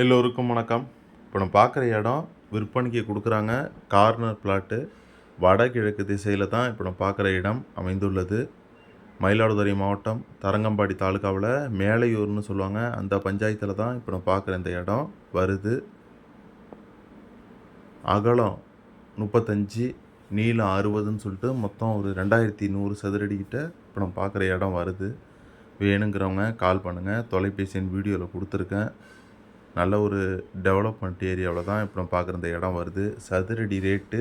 எல்லோருக்கும் வணக்கம். இப்போ நம்ம பார்க்குற இடம் விற்பனைக்கு கொடுக்குறாங்க. Corner plot. வடகிழக்கு திசையில் தான் இப்போ நம்ம பார்க்குற இடம் அமைந்துள்ளது. மயிலாடுதுறை மாவட்டம் தரங்கம்பாடி தாலுக்காவில் மேலையூர்னு சொல்லுவாங்க. அந்த பஞ்சாயத்தில் தான் இப்போ நம்ம பார்க்குற இந்த இடம் வருது. அகலம் முப்பத்தஞ்சு நீளம் அறுபதுன்னு சொல்லிட்டு மொத்தம் ஒரு ரெண்டாயிரத்தி நூறு சதுரடிக்கிட்ட இப்போ நம்ம பார்க்குற இடம் வருது. வேணுங்கிறவங்க கால் பண்ணுங்கள் தொலைபேசி வீடியோவில் கொடுத்துருக்கேன். நல்ல ஒரு டெவலப்மெண்ட் ஏரியாவில் தான் இப்போ நம்ம பார்க்குற இந்த இடம் வருது. சதுரடி ரேட்டு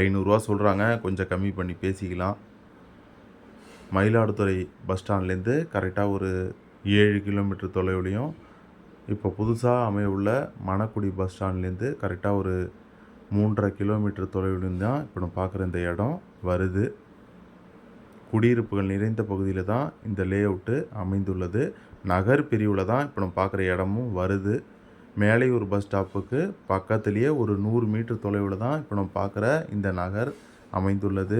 ஐநூறுரூவா சொல்கிறாங்க கொஞ்சம் கம்மி பண்ணி பேசிக்கலாம். மயிலாடுதுறை பஸ் ஸ்டாண்ட்லேருந்து கரெக்டாக ஒரு ஏழு கிலோமீட்டர் தொலைவுலையும் இப்போ புதுசாக அமைய உள்ள மணக்குடி பஸ் ஸ்டாண்ட்லேருந்து கரெக்டாக ஒரு மூன்றரை கிலோமீட்டர் தொலைவிலும் தான் இப்போ நம்ம பார்க்குற இந்த இடம் வருது. குடியிருப்புகள் நிறைந்த பகுதியில் தான் இந்த லே அவுட்டு அமைந்துள்ளது. நகர் பிரிவில் தான் இப்போ நம்ம பார்க்குற இடமும் வருது. மேலையூர் பஸ் ஸ்டாப்புக்கு பக்கத்துலேயே ஒரு நூறு மீட்டர் தொலைவில் தான் இப்போ நம்ம பார்க்குற இந்த நகர் அமைந்துள்ளது.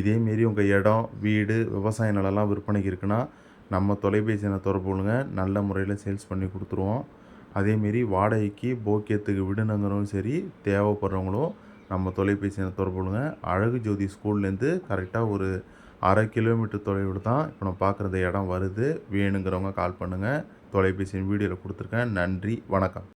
இதேமாரி உங்கள் இடம் வீடு விவசாய நிலம்லாம் விற்பனைக்கு இருக்குன்னா நம்ம தொலைபேசி எண்ணை தொடர்பு கொள்ளுங்க. நல்ல முறையில் சேல்ஸ் பண்ணி கொடுத்துருவோம். அதேமாரி வாடகைக்கு போக்கியத்துக்கு விடுணுங்கிறவங்களும் சரி தேவைப்படுறவங்களும் நம்ம தொலைபேசி எண்ணை தொடர்பு கொள்ளுங்க. அழகு ஜோதி ஸ்கூல்லேருந்து கரெக்டாக ஒரு அரை கிலோமீட்டர் தொலைவில் தான் இப்போ நான் பார்க்குறது இடம் வருது. வேணுங்கிறவங்க கால் பண்ணுங்கள் தொலைபேசி வீடியோவில் கொடுத்துருக்கேன். நன்றி. வணக்கம்.